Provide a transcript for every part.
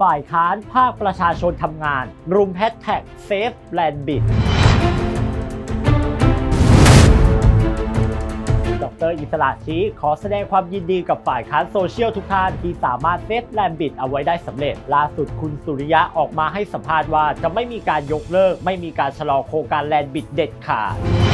ฝ่ายค้านภาคประชาชนทำงาน รุมแฮชแท็กเซฟแลนบิดดรอิสระชี้ขอแสดงความยินดีกับฝ่ายค้านโซเชียลทุกท่านที่สามารถเซฟแลนบิดเอาไว้ได้สำเร็จ ล่าสุดคุณสุริยะออกมาให้สัมภาษณ์ว่าจะไม่มีการยกเลิก ไม่มีการชะลอโครงการแลนบิดเด็ดขาด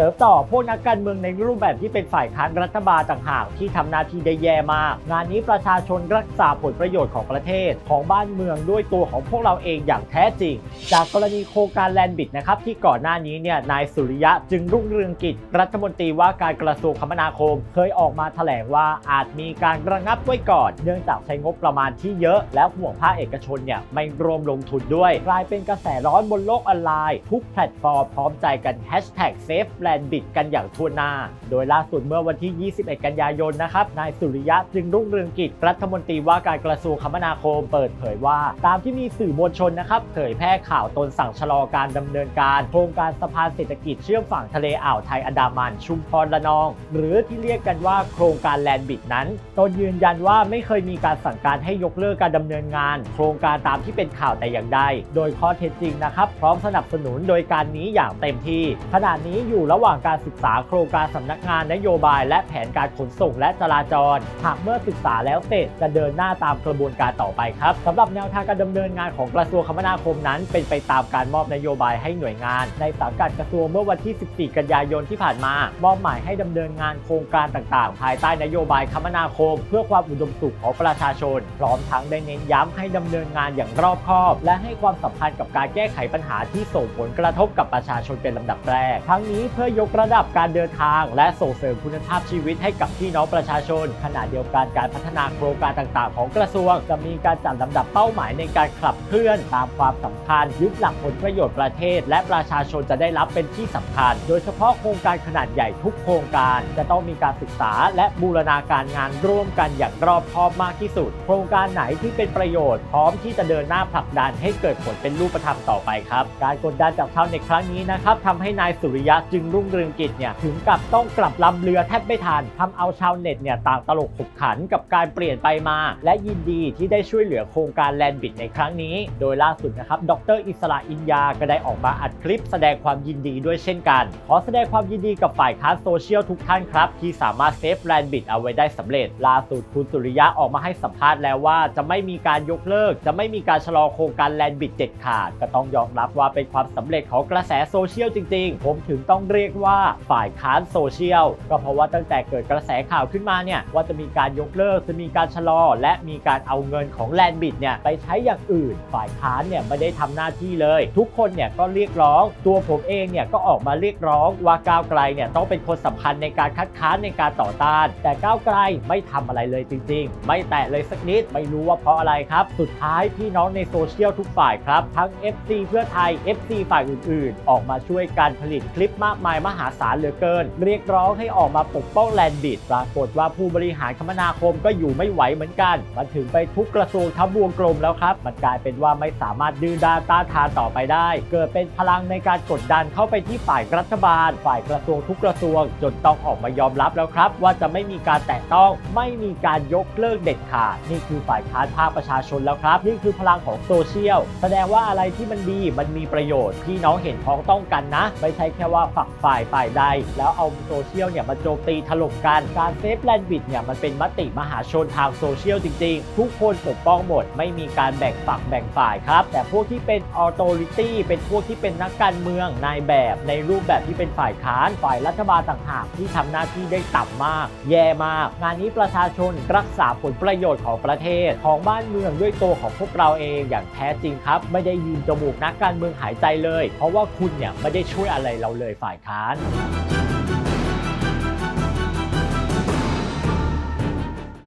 เสริมต่อพวกนักการเมืองในรูปแบบที่เป็นฝ่ายค้านรัฐบาลต่างหากที่ทำหน้าที่ได้แย่มาก งานนี้ประชาชนรักษาผลประโยชน์ของประเทศของบ้านเมืองด้วยตัวของพวกเราเองอย่างแท้จริง จากกรณีโครงการแลนบิดนะครับที่ก่อนหน้านี้เนี่ยนายสุริยะจึงรุ่งเรืองกิจ รัฐมนตรีว่าการกระทรวงคมนาคม เคยออกมาแถลงว่าอาจมีการระงับไว้ก่อน เนื่องจากใช้งบประมาณที่เยอะ แล้วห่วงภาคเอกชนเนี่ยไม่รวมลงทุนด้วย กลายเป็นกระแสร้อนบนโลกออนไลน์ ทุกแพลตฟอร์มพร้อมใจกันแฮชแท็กเซฟแลนบิดกันอย่างทั่วหน้า โดยล่าสุดเมื่อวันที่ 21 กันยายนนะครับ นายสุริยะจึงรุ่งเรืองกิจ รัฐมนตรีว่าการกระทรวงคมนาคมเปิดเผยว่า ตามที่มีสื่อมวลชนนะครับเผยแพร่ข่าวตนสั่งชะลอการดำเนินการ โครงการสะพานเศรษฐกิจเชื่อมฝั่งทะเลอ่าวไทยอันดามันชุมพรละนอง หรือที่เรียกกันว่าโครงการแลนด์บิดนั้นตนยืนยันว่าไม่เคยมีการสั่งการให้ยกเลิกการดำเนินงาน โครงการตามที่เป็นข่าวแต่อย่างใดโดยข้อเท็จจริงนะครับ พร้อมสนับสนุนโดยการนี้อย่างเต็มที่ขณะนี้อยู่ระหว่างการศึกษาโครงการสำนักงานนโยบาย และแผนการขนส่งและจราจร หากเมื่อศึกษาแล้วเสร็จจะเดินหน้าตามกระบวนการต่อไปครับสำหรับแนวทางการดำเนินงานของกระทรวงคมนาคมนั้น เป็นไปตามการมอบนโยบายให้หน่วยงาน ในสังกัดกระทรวงเมื่อวันที่ 14 กันยายนที่ผ่านมามอบหมายให้ดำเนินงานโครงการต่างๆ ภายใต้นโยบายคมนาคม เพื่อความอุดมสุขของประชาชน พร้อมทั้งได้เน้นย้ำให้ดำเนินงานอย่างรอบคอบ และให้ความสำคัญกับการแก้ไขปัญหาที่ส่งผลกระทบกับประชาชนเป็นลำดับแรก ทั้งนี้เพื่อยกระดับการเดินทาง และส่งเสริมคุณภาพชีวิตให้กับพี่น้องประชาชน ขณะเดียวกันการพัฒนาโครงการต่างๆ ของกระทรวง จะมีการจัดลำดับเป้าหมายในการขับเคลื่อนตามความสำคัญ ยึดหลักผลประโยชน์ประเทศ และประชาชนจะได้รับเป็นที่สำคัญ โดยเฉพาะโครงการขนาดใหญ่ทุกโครงการ จะต้องมีการศึกษาและบูรณาการงานร่วมกันอย่างรอบคอบมากที่สุด โครงการไหนที่เป็นประโยชน์พร้อมที่จะเดินหน้าผลักดันให้เกิดผลเป็นรูปธรรมต่อไปครับ การกดดันจากชาวเน็ตครั้งนี้นะครับทำให้นายสุริยะจึงรุ่งเรืองกิจเนี่ยถึงกับต้องกลับลำเรือแทบไม่ทันทำเอาชาวเน็ตเนี่ยต่างตลกขบขันกับการเปลี่ยนไปมา และยินดีที่ได้ช่วยเหลือโครงการแลนบิดในครั้งนี้ โดยล่าสุดนะครับดรอิสระอินยาก็ได้ออกมาอัดคลิปแสดงความยินดีด้วยเช่นกัน ขอแสดงความยินดีกับฝ่ายค้านโซเชียลทุกท่านครับ ที่สามารถเซฟแลนบิดเอาไว้ได้สำเร็จ ล่าสุดคุณสุริยะออกมาให้สัมภาษณ์แล้วว่า จะไม่มีการยกเลิก จะไม่มีการชะลอโครงการแลนบิดเด็ดขาด ก็ต้องยอมรับว่าเป็นความสำเร็จของกระแสโซเชียลจริง ๆ ผมถึงต้องเรีียกว่าฝ่ายค้านโซเชียลก็เพราะว่าตั้งแต่เกิดกระแสข่าวขึ้นมาเนี่ยว่าจะมีการยกเลิกจะมีการชะลอ และมีการเอาเงินของแลนบิดเนี่ยไปใช้อย่างอื่น ฝ่ายค้านเนี่ยไม่ได้ทำหน้าที่เลย ทุกคนเนี่ยก็เรียกร้อง ตัวผมเองเนี่ยก็ออกมาเรียกร้องว่าก้าวไกลเนี่ยต้องเป็นคนสำคัญในการคัดค้านในการต่อต้าน แต่ก้าวไกลไม่ทำอะไรเลยจริง ๆ ไม่แตะเลยสักนิดไม่รู้ว่าเพราะอะไรครับ สุดท้ายพี่น้องในโซเชียลทุกฝ่ายครับ ทั้ง FC เพื่อไทย FC ฝ่ายอื่น ๆ ออกมาช่วยการผลิตคลิปมากมายมหาศาลเหลือเกิน เรียกร้องให้ออกมาปกป้องแลนบิดปรากฏว่าผู้บริหารคมนาคมก็อยู่ไม่ไหวเหมือนกัน มันถึงไปทุกกระทรวงทั้งวงกลมแล้วครับ มันกลายเป็นว่าไม่สามารถดื้อด้านต้านทานต่อไปได้ เกิดเป็นพลังในการกดดันเข้าไปที่ฝ่ายรัฐบาล ฝ่ายกระทรวงทุกกระทรวง จนต้องออกมายอมรับแล้วครับ ว่าจะไม่มีการแตะต้องไม่มีการยกเลิกเด็ดขาดนี่คือฝ่ายค้านภาคประชาชนแล้วครับ นี่คือพลังของโซเชียลแสดงว่าอะไรที่มันดีมันมีประโยชน์พี่น้องเห็นพ้องต้องกันนะ ไม่ใช่แค่ว่าฝักฝ่ายฝ่ายใด แล้วเอาโซเชียลเนี่ยมาโจมตีถล่มกันการเซฟแลนด์บิดเนี่ยมันเป็นมติมหาชนทางโซเชียลจริงๆ ทุกคนปกป้องหมด ไม่มีการแบ่งฝักแบ่งฝ่ายครับ แต่พวกที่เป็นออโตริตี้เป็นพวกที่เป็นนักการเมืองนายแบบในรูปแบบที่เป็นฝ่ายค้านฝ่ายรัฐบาลต่างหากที่ทำหน้าที่ได้ต่ำมาก แย่มาก งานนี้ประชาชนรักษาผลประโยชน์ของประเทศของบ้านเมืองด้วยตัวของพวกเราเองอย่างแท้จริงครับ ไม่ได้ยืนจมูกนักการเมืองหายใจเลย เพราะว่าคุณเนี่ยไม่ได้ช่วยอะไรเราเลยฝ่ายค้าน